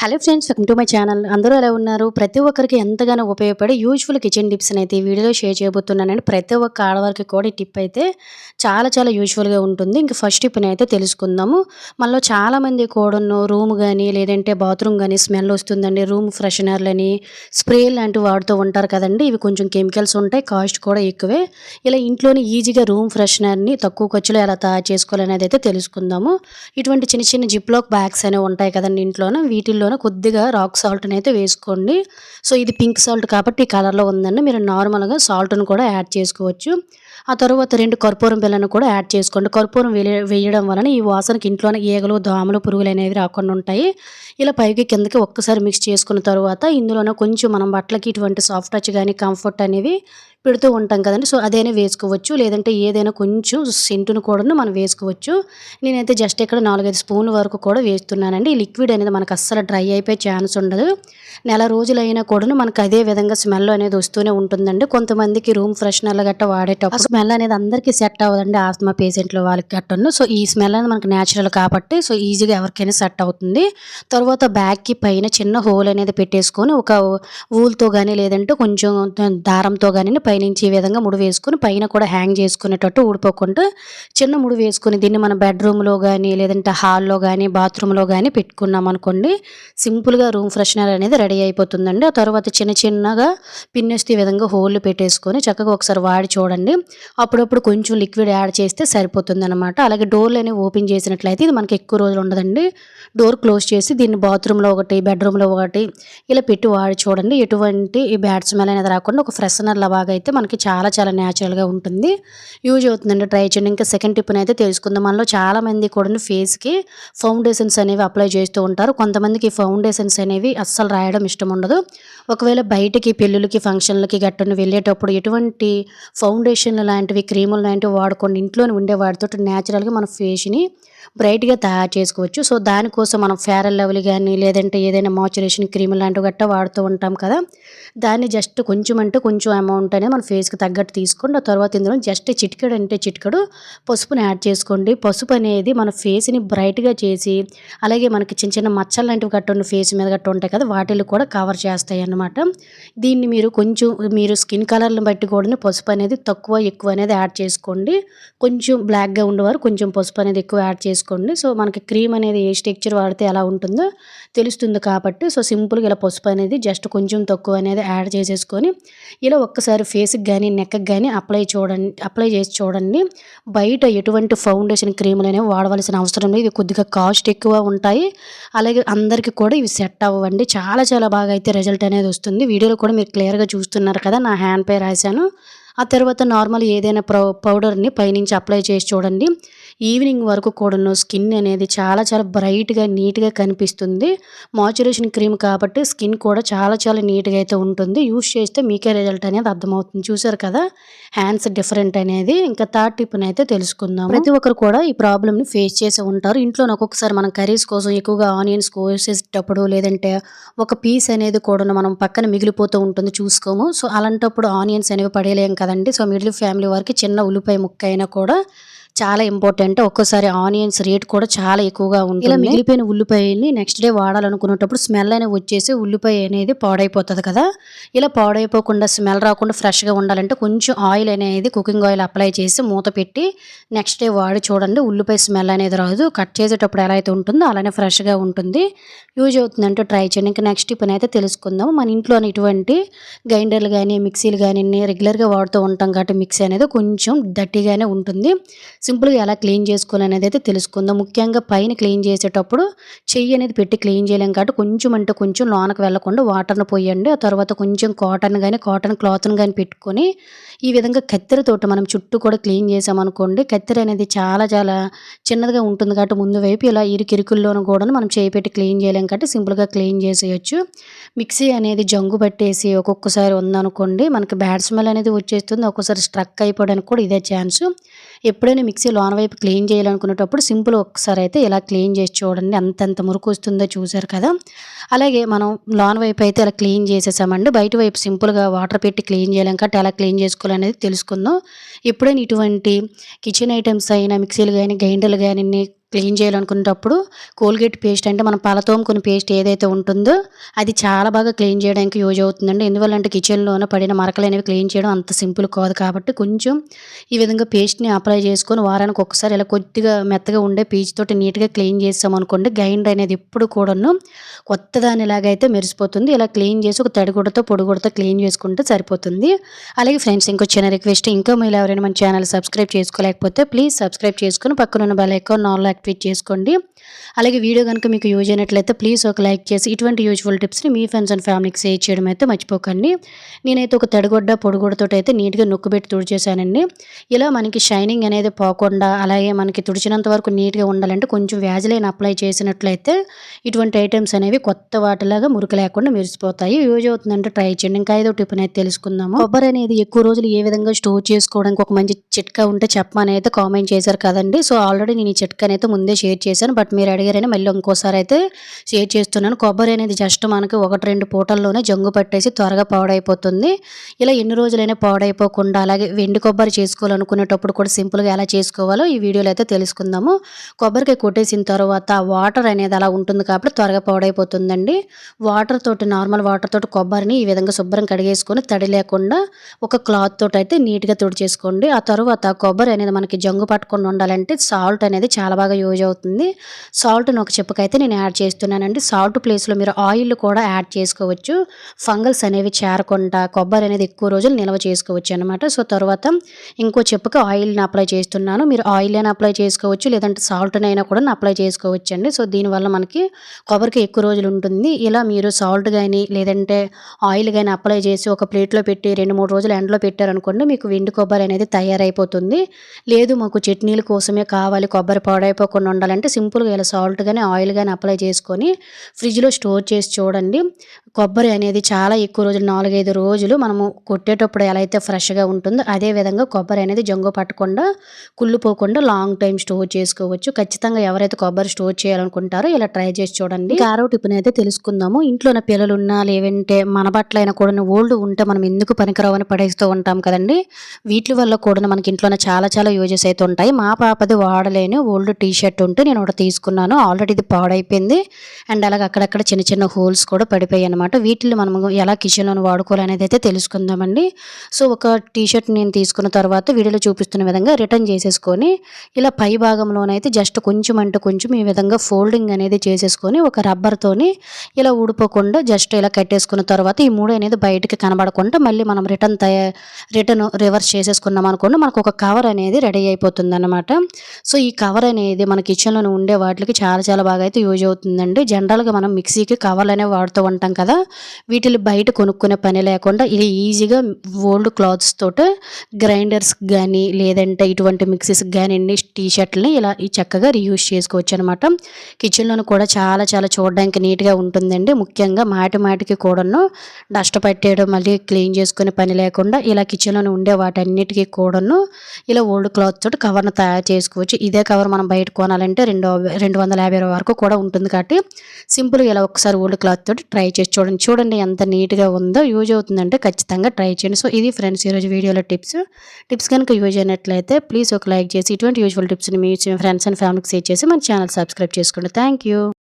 Hello friends welcome to my channel అందరూ ఎలా ఉన్నారు? ప్రతి ఒక్కరికి ఎంతగానో ఉపయోగపడే యూజ్ఫుల్ కిచెన్ టిప్స్ అయితే ఈ వీడియోలో షేర్ చేయబోతున్నానండి. ప్రతి ఒక్క ఆడవారికి కూడా ఈ టిప్ అయితే చాలా చాలా యూజ్ఫుల్గా ఉంటుంది. ఇంకా ఫస్ట్ టిప్ని అయితే తెలుసుకుందాము. మనలో చాలామంది కూడా రూమ్ కానీ లేదంటే బాత్రూమ్ కానీ స్మెల్ వస్తుందండి. రూమ్ ఫ్రెషనర్లని స్ప్రే లాంటివి వాడుతూ ఉంటారు కదండి. ఇవి కొంచెం కెమికల్స్ ఉంటాయి కాస్ట్ కూడా ఎక్కువే. ఇలా ఇంట్లోనే ఈజీగా రూమ్ ఫ్రెషనర్ని తక్కువ ఖర్చులో ఎలా తయారు చేసుకోవాలనేది అయితే తెలుసుకుందాము. ఇటువంటి చిన్న చిన్న జిప్లాక్ బ్యాగ్స్ అనేవి ఉంటాయి కదండి ఇంట్లోనే. వీటిల్లో ఇందులోనే కొద్దిగా రాక్ సాల్ట్ని అయితే వేసుకోండి. సో ఇది పింక్ సాల్ట్ కాబట్టి ఈ కలర్లో ఉందండి. మీరు నార్మల్గా సాల్ట్ను కూడా యాడ్ చేసుకోవచ్చు. ఆ తర్వాత రెండు కర్పూరం బిళ్ళను కూడా యాడ్ చేసుకోండి. కర్పూరం వేయడం వలన ఈ వాసనకి ఇంట్లోనే ఈగలు దోమలు పురుగులు అనేవి రాకుండా ఉంటాయి. ఇలా పైకి కిందకి ఒక్కసారి మిక్స్ చేసుకున్న తర్వాత ఇందులోనే కొంచెం మనం బట్టలకి ఇటువంటి సాఫ్ట్ టచ్ కానీ కంఫర్ట్ అనేవి పెడుతూ ఉంటాం కదండి. సో అదైనా వేసుకోవచ్చు. లేదంటే ఏదైనా కొంచెం సెంటును కూడా మనం వేసుకోవచ్చు. నేనైతే జస్ట్ ఇక్కడ నాలుగైదు స్పూన్ల వరకు కూడా వేస్తున్నానండి. ఈ లిక్విడ్ అనేది మనకు అస్సలు డ్రై అయిపోయే ఛాన్స్ ఉండదు. నెల రోజులైనా కూడా మనకు అదే విధంగా స్మెల్ అనేది వస్తూనే ఉంటుందండి. కొంతమందికి రూమ్ ఫ్రెషనర్లు గట్ట వాడేటప్పుడు స్మెల్ అనేది అందరికీ సెట్ అవ్వదండి ఆస్మా పేషెంట్లు వాళ్ళకి గట్టను. సో ఈ స్మెల్ అనేది మనకు న్యాచురల్ కాబట్టి సో ఈజీగా ఎవరికైనా సెట్ అవుతుంది. తర్వాత బ్యాగ్కి పైన చిన్న హోల్ అనేది పెట్టేసుకొని ఒక ఊల్తో కానీ లేదంటే కొంచెం దారంతో కానీ పైనుంచి ఈ విధంగా ముడి వేసుకొని పైన కూడా హ్యాంగ్ చేసుకునేటట్టు ఊడిపోకుండా చిన్న ముడి వేసుకొని దీన్ని మన బెడ్రూమ్లో కానీ లేదంటే హాల్లో కానీ బాత్రూంలో కానీ పెట్టుకున్నాం అనుకోండి సింపుల్గా రూమ్ ఫ్రెషనర్ అనేది రెడీ అయిపోతుందండి. ఆ తర్వాత చిన్న చిన్నగా పిన్నెస్ట్ ఈ విధంగా హోల్లు పెట్టేసుకొని చక్కగా ఒకసారి వాడి చూడండి. అప్పుడప్పుడు కొంచెం లిక్విడ్ యాడ్ చేస్తే సరిపోతుంది అనమాట అలాగే డోర్లు అనేవి ఓపెన్ చేసినట్లయితే ఇది మనకి ఎక్కువ రోజులు ఉండదండి. డోర్ క్లోజ్ చేసి దీన్ని బాత్రూంలో ఒకటి బెడ్రూమ్లో ఒకటి ఇలా పెట్టి వాడి చూడండి. ఎటువంటి ఈ బ్యాడ్ స్మెల్ అనేది రాకుండా ఒక ఫ్రెషనర్ లాగా అయితే మనకి చాలా చాలా న్యాచురల్గా ఉంటుంది. యూజ్ అవుతుందండి ట్రై చేయండి. ఇంకా సెకండ్ టిప్ని అయితే తెలుసుకుందాం. మనలో చాలామంది కూడా ఫేస్కి ఫౌండేషన్స్ అనేవి అప్లై చేస్తూ ఉంటారు. కొంతమందికి ఫౌండేషన్స్ అనేవి అస్సలు రాయడం ఇష్టం ఉండదు. ఒకవేళ బయటికి పెళ్ళిళ్ళకి ఫంక్షన్లకి గట్టును వెళ్ళేటప్పుడు ఎటువంటి ఫౌండేషన్ లాంటివి క్రీములు లాంటివి వాడుకోండి ఇంట్లోనే ఉండే వాటితో న్యాచురల్గా మన ఫేస్ని బ్రైట్గా తయారు చేసుకోవచ్చు. సో దానికోసం మనం ఫేరల్ లెవెల్ కానీ లేదంటే ఏదైనా మాయిశ్చరైజేషన్ క్రీమ్ లాంటివి గట్టా వాడుతూ ఉంటాం కదా దాన్ని జస్ట్ కొంచెం అంటే కొంచెం అమౌంట్ అనేది మన ఫేస్కి తగ్గట్టు తీసుకోండి. ఆ తర్వాత ఇందులో జస్ట్ చిటికెడు అంటే చిటికెడు పసుపుని యాడ్ చేసుకోండి. పసుపు అనేది మన ఫేస్ని బ్రైట్గా చేసి అలాగే మనకి చిన్న చిన్న మచ్చలు లాంటివి గట్ట ఉన్న ఫేస్ మీద గట్ట ఉంటాయి కదా వాటిని కూడా కవర్ చేస్తాయి అన్నమాట. దీన్ని మీరు కొంచెం మీరు స్కిన్ కలర్ని బట్టి కూడా పసుపు అనేది తక్కువ ఎక్కువ అనేది యాడ్ చేసుకోండి. కొంచెం బ్లాక్గా ఉండేవారు కొంచెం పసుపు అనేది ఎక్కువ యాడ్ చేసుకోండి సో మనకి క్రీమ్ అనేది ఏ స్ట్రక్చర్ వాడితే ఎలా ఉంటుందో తెలుస్తుంది కాబట్టి సో సింపుల్గా ఇలా పసుపు అనేది జస్ట్ కొంచెం తక్కువ అనేది యాడ్ చేసేసుకొని ఇలా ఒక్కసారి ఫేస్కి కానీ నెక్కి కానీ అప్లై చూడండి అప్లై చేసి చూడండి. బయట ఎటువంటి ఫౌండేషన్ క్రీములు అనేవి వాడవలసిన అవసరం లేదు. ఇవి కొద్దిగా కాస్ట్ ఎక్కువ ఉంటాయి. అలాగే అందరికీ కూడా ఇవి సెట్ అవ్వండి. చాలా చాలా బాగా అయితే రిజల్ట్ అనేది వస్తుంది. వీడియోలో కూడా మీరు క్లియర్గా చూస్తున్నారు కదా నా హ్యాండ్ పై రాశాను. ఆ తర్వాత నార్మల్ ఏదైనా పౌడర్ని పైనుంచి అప్లై చేసి చూడండి. ఈవినింగ్ వరకు కూడా స్కిన్ అనేది చాలా చాలా బ్రైట్గా నీట్గా కనిపిస్తుంది. మాయిశ్చరైజేషన్ క్రీమ్ కాబట్టి స్కిన్ కూడా చాలా చాలా నీట్గా అయితే ఉంటుంది. యూస్ చేస్తే మీకే రిజల్ట్ అనేది అర్థమవుతుంది. చూసారు కదా? హ్యాండ్స్ డిఫరెంట్ అనేది. ఇంకా థర్డ్ టిప్ని అయితే తెలుసుకుందాం ప్రతి ఒక్కరు కూడా ఈ ప్రాబ్లమ్ని ఫేస్ చేసి ఉంటారు. ఇంట్లో ఒక్కొక్కసారి మనం కర్రీస్ కోసం ఎక్కువగా ఆనియన్స్ కోసేటప్పుడు లేదంటే ఒక పీస్ అనేది కూడా మనం పక్కన మిగిలిపోతూ ఉంటుంది చూసుకోము. సో అలాంటప్పుడు ఆనియన్స్ అనేవి పడేయలేం కదండి. సో మిడిల్ ఫ్యామిలీ వారికి చిన్న ఉల్లిపాయ ముక్క అయినా కూడా చాలా ఇంపార్టెంట్ ఒక్కోసారి ఆనియన్స్ రేట్ కూడా చాలా ఎక్కువగా ఉంటుంది. ఇలా మిగిలిపోయిన ఉల్లిపాయని నెక్స్ట్ డే వాడాలనుకున్నప్పుడు స్మెల్ అనేది వచ్చేసి ఉల్లిపాయ అనేది పాడైపోతుంది కదా. ఇలా పాడైపోకుండా స్మెల్ రాకుండా ఫ్రెష్గా ఉండాలంటే కొంచెం ఆయిల్ అనేది కుకింగ్ ఆయిల్ అప్లై చేసి మూత పెట్టి నెక్స్ట్ డే వాడి చూడండి. ఉల్లిపాయ స్మెల్ అనేది రాదు. కట్ చేసేటప్పుడు ఎలా అయితే ఉంటుందో అలానే ఫ్రెష్గా ఉంటుంది. యూజ్ అవుతుందంటే ట్రై చేయండి. ఇంకా నెక్స్ట్ పని అయితే తెలుసుకుందాం. మన ఇంట్లో ఇటువంటి గ్రైండర్లు కానీ మిక్సీలు కానీ రెగ్యులర్గా వాడుతూ ఉంటాం కాబట్టి మిక్సీ అనేది కొంచెం దట్టిగానే ఉంటుంది. సింపుల్గా ఎలా క్లీన్ చేసుకోవాలనేది అయితే తెలుసుకుందాం. ముఖ్యంగా పైన క్లీన్ చేసేటప్పుడు చెయ్యి అనేది పెట్టి క్లీన్ చేయలేం కాబట్టి కొంచెం అంటే కొంచెం లోనకు వెళ్ళకుండా వాటర్ను పోయండి. ఆ తర్వాత కొంచెం కాటన్ కానీ కాటన్ క్లాత్ని కానీ పెట్టుకొని ఈ విధంగా కత్తెర తోట మనం చుట్టూ కూడా క్లీన్ చేసామనుకోండి కత్తెర అనేది చాలా చాలా చిన్నదిగా ఉంటుంది కాబట్టి ముందు వైపు ఇలా ఇరుకిరుకుల్లోనూ కూడా మనం చేయి పెట్టి క్లీన్ చేయలేం కాబట్టి సింపుల్గా క్లీన్ చేసేయచ్చు. మిక్సీ అనేది జంగు పట్టేసి ఒక్కొక్కసారి ఉందనుకోండి మనకి బ్యాడ్ స్మెల్ అనేది వచ్చేస్తుంది ఒక్కోసారి స్ట్రక్ అయిపోవడానికి కూడా ఇదే ఛాన్స్. ఎప్పుడైనా మిక్సీ లోన వైపు క్లీన్ చేయాలనుకునేటప్పుడు సింపుల్ ఒక్కసారి అయితే ఇలా క్లీన్ చేసి చూడండి అంతంత మురుకు వస్తుందో చూసారు కదా. అలాగే మనం లోన వైపు అయితే ఇలా క్లీన్ చేసేసామండి బయట వైపు సింపుల్గా వాటర్ పెట్టి క్లీన్ చేయలేం కాబట్టి ఎలా క్లీన్ చేసుకోవాలనేది తెలుసుకుందాం. ఎప్పుడైనా ఇటువంటి కిచెన్ ఐటమ్స్ అయినా మిక్సీలు కానీ గ్రైండర్లు కానీ క్లీన్ చేయాలనుకునేటప్పుడు కోల్గేట్ పేస్ట్ అంటే మనం పలతోముకుని పేస్ట్ ఏదైతే ఉంటుందో అది చాలా బాగా క్లీన్ చేయడానికి యూజ్ అవుతుందండి. ఎందువల్లంటే కిచెన్లోనే పడిన మరకలు అనేవి క్లీన్ చేయడం అంత సింపుల్ కాదు కాబట్టి కొంచెం ఈ విధంగా పేస్ట్ని అప్లై చేసుకొని వారానికి ఒకసారి ఇలా కొద్దిగా మెత్తగా ఉండే పీచ్ తోటి నీట్గా క్లీన్ చేసామనుకోండి గ్రైండర్ అనేది ఎప్పుడు కూడాను కొత్త దానిలాగైతే మెరిసిపోతుంది ఇలా క్లీన్ చేసి ఒక తడిగుడతో పొడిగుడతో క్లీన్ చేసుకుంటే సరిపోతుంది. అలాగే ఫ్రెండ్స్ ఇంకో చిన్న రిక్వెస్ట్ ఇంకా మీరు ఎవరైనా మన ఛానల్ సబ్స్క్రైబ్ చేసుకోలేకపోతే ప్లీజ్ సబ్స్క్రైబ్ చేసుకొని పక్కన ఉన్న బెల్ ఐకాన్ ఆల్ యాక్టివేట్ చేసుకోండి. అలాగే వీడియో కనుక మీకు యూజ్ అయినట్లయితే ప్లీజ్ ఒక లైక్ చేసి ఇటువంటి యూజ్ఫుల్ టిప్స్ని మీ ఫ్రెండ్స్ అండ్ ఫ్యామిలీకి షేర్ చేయడం అయితే మర్చిపోకండి. నేనైతే ఒక తడిగొడ్డ పొడిగొడ్డతో అయితే నీట్గా నొక్కుబెట్టి తుడిచేశానండి. ఇలా మనకి షైనింగ్ అనేది పోకుండా అలాగే మనకి తుడిచినంత వరకు నీట్గా ఉండాలంటే కొంచెం వ్యాజ్లైన్ అప్లై చేసినట్లయితే ఇటువంటి ఐటమ్స్ అనేవి కొత్త వాటిలాగా మురికి లేకుండా మెరిసిపోతాయి. యూజ్ అవుతుందంటే ట్రై చేయండి. ఇంకా ఐదో టిప్ అయితే తెలుసుకుందాము. కొబ్బరి అనేది ఎక్కువ రోజులు ఏ విధంగా స్టోర్ చేసుకోవడానికి ఒక మంచి చిట్కా ఉంటే చెప్పమని అయితే కామెంట్ చేశారు కదండి. సో ఆల్రెడీ నేను ఈ చిట్కాని అయితే ముందే షేర్ చేశాను. బట్ మీరు అడిగారని మళ్ళీ ఇంకోసారి అయితే షేర్ చేస్తున్నాను. కొబ్బరి అనేది జస్ట్ మనకి ఒకటి రెండు పూటల్లోనే జంగు పట్టేసి త్వరగా పాడైపోతుంది. ఇలా ఎన్ని రోజులైనా పాడైపోకుండా అలాగే వెండి కొబ్బరి చేసుకోవాలనుకునేటప్పుడు కూడా సింపుల్గా ఎలా చేసుకోవాలో ఈ వీడియోలో అయితే తెలుసుకుందాము. కొబ్బరికాయ కొట్టేసిన తర్వాత వాటర్ అనేది అలా ఉంటుంది కాబట్టి త్వరగా పాడైపోతుందండి. వాటర్ తోటి నార్మల్ వాటర్ తోటి కొబ్బరిని ఈ విధంగా శుభ్రం కడిగేసుకొని తడి లేకుండా ఒక క్లాత్ తోటి అయితే నీట్గా తుడిచేసుకోండి. ఆ తర్వాత కొబ్బరి అనేది మనకి జంగు పట్టకుండా ఉండాలంటే సాల్ట్ అనేది చాలా బాగా యూజ్ అవుతుంది. సాల్ట్ని ఒక చెప్పుకైతే నేను యాడ్ చేస్తున్నానండి. సాల్ట్ ప్లేస్లో మీరు ఆయిల్ కూడా యాడ్ చేసుకోవచ్చు. ఫంగల్స్ అనేవి చేరకుండా కొబ్బరి అనేది ఎక్కువ రోజులు నిల్వ చేసుకోవచ్చు అనమాట సో తర్వాత ఇంకో చెప్పుకి ఆయిల్ని అప్లై చేస్తున్నాను. మీరు ఆయిల్ అయినా అప్లై చేసుకోవచ్చు లేదంటే సాల్ట్నైనా కూడా అప్లై చేసుకోవచ్చు అండి సో దీనివల్ల మనకి కొబ్బరికి ఎక్కువ రోజులు ఉంటుంది. ఇలా మీరు సాల్ట్ కానీ లేదంటే ఆయిల్ కానీ అప్లై చేసి ఒక ప్లేట్లో పెట్టి రెండు మూడు రోజులు ఎండలో పెట్టారనుకోండి మీకు వెండి కొబ్బరి అనేది తయారైపోతుంది. లేదు మాకు చట్నీల కోసమే కావాలి కొబ్బరి పాడైపోకుండా ఉండాలంటే సింపుల్గా ఇలా సాల్ట్ కానీ ఆయిల్ కానీ అప్లై చేసుకొని ఫ్రిడ్జ్లో స్టోర్ చేసి చూడండి. కొబ్బరి అనేది చాలా ఎక్కువ రోజులు నాలుగైదు రోజులు మనము కొట్టేటప్పుడు ఎలా అయితే ఫ్రెష్గా ఉంటుందో అదే విధంగా కొబ్బరి అనేది జంగు పట్టకుండా కుళ్ళిపోకుండా లాంగ్ టైం స్టోర్ చేసుకోవచ్చు. ఖచ్చితంగా ఎవరైతే కొబ్బరి స్టోర్ చేయాలనుకుంటారో ఇలా ట్రై చేసి చూడండి. ఆరో ఇప్పుడు అయితే తెలుసుకుందాము. ఇంట్లో ఉన్న పిల్లలు ఉన్నా లేవంటే మన బట్టలైనా కూడా ఓల్డ్ ఉంటే మనం ఎందుకు పనికిరావని పడేస్తూ ఉంటాం కదండి. వీటి వల్ల కూడా మనకి ఇంట్లోనే చాలా చాలా యూజెస్ అయితే ఉంటాయి. మా పాపది వాడలేని ఓల్డ్ టీ షర్ట్ ఉంటే నేను ఒకటి తీసుకున్నాను. ఆల్రెడీ ఇది పాడైపోయింది. అండ్ అలాగే అక్కడక్కడ చిన్న చిన్న హోల్స్ కూడా పడిపోయాయి అనమాట వీటిని మనం ఎలా కిచెన్లో వాడుకోవాలనేది అయితే తెలుసుకుందామండి. సో ఒక టీ షర్ట్ నేను తీసుకున్న తర్వాత వీడియోలో చూపిస్తున్న విధంగా రిటర్న్ చేసేసుకొని ఇలా పై భాగంలోనైతే జస్ట్ కొంచెం అంటే కొంచెం ఈ విధంగా ఫోల్డింగ్ అనేది చేసేసుకొని ఒక రబ్బర్తోని ఇలా ఊడిపోకుండా జస్ట్ ఇలా కట్టేసుకున్న తర్వాత ఈ మూడు అనేది బయటకి కనబడకుండా మళ్ళీ మనం రిటర్న్ తయా రిటర్న్ రివర్స్ చేసేసుకున్నాం అనుకోండి మనకు ఒక కవర్ అనేది రెడీ అయిపోతుంది అనమాట సో ఈ కవర్ అనేది మన కిచెన్లో ఉండే వాటికి చాలా చాలా బాగా అయితే యూజ్ అవుతుందండి. జనరల్గా మనం మిక్సీకి కవర్లు అనేవి వాడుతూ ఉంటాం కదా వీటిని బయట కొనుక్కునే పని లేకుండా ఇది ఈజీగా ఓల్డ్ క్లాత్స్ తోటి గ్రైండర్స్ కానీ లేదంటే ఇటువంటి మిక్సీస్ కానీ టీ షర్ట్లని ఇలా ఈ చక్కగా రీయూజ్ చేసుకోవచ్చు అనమాట కిచెన్లో కూడా చాలా చాలా చూడడానికి నీట్గా ఉంటుందండి. ముఖ్యంగా మాటి మాటికి కూడాను డస్ట్ పట్టేయడం మళ్ళీ క్లీన్ చేసుకునే పని లేకుండా ఇలా కిచెన్లో ఉండే వాటన్నిటికీ కూడాను ఇలా ఓల్డ్ క్లాత్ తోటి కవర్ను తయారు చేసుకోవచ్చు. ఇదే కవర్ మనం బయట కొనాలంటే రెండు రెండు వందల యాభై వరకు కూడా ఉంటుంది కాబట్టి సింపుల్గా ఇలా ఒకసారి ఓల్డ్ క్లాత్ తోటి ట్రై చేసి చూడండి. చూడండి ఎంత నీట్గా ఉందో యూజ్ అవుతుందంటే ఖచ్చితంగా ట్రై చేయండి. సో ఇది ఫ్రెండ్స్ ఈరోజు వీడియోలో టిప్స్. టిప్స్ కనుక యూజ్ అయినట్లయితే ప్లీజ్ ఒక లైక్ చేసి ఇటువంటి యూజ్ఫుల్ టిప్స్ని మీ ఫ్రెండ్స్ అండ్ ఫ్యామిలీకి షేర్ చేసి మన ఛానల్ సబ్స్క్రైబ్ చేసుకోండి. Thank you.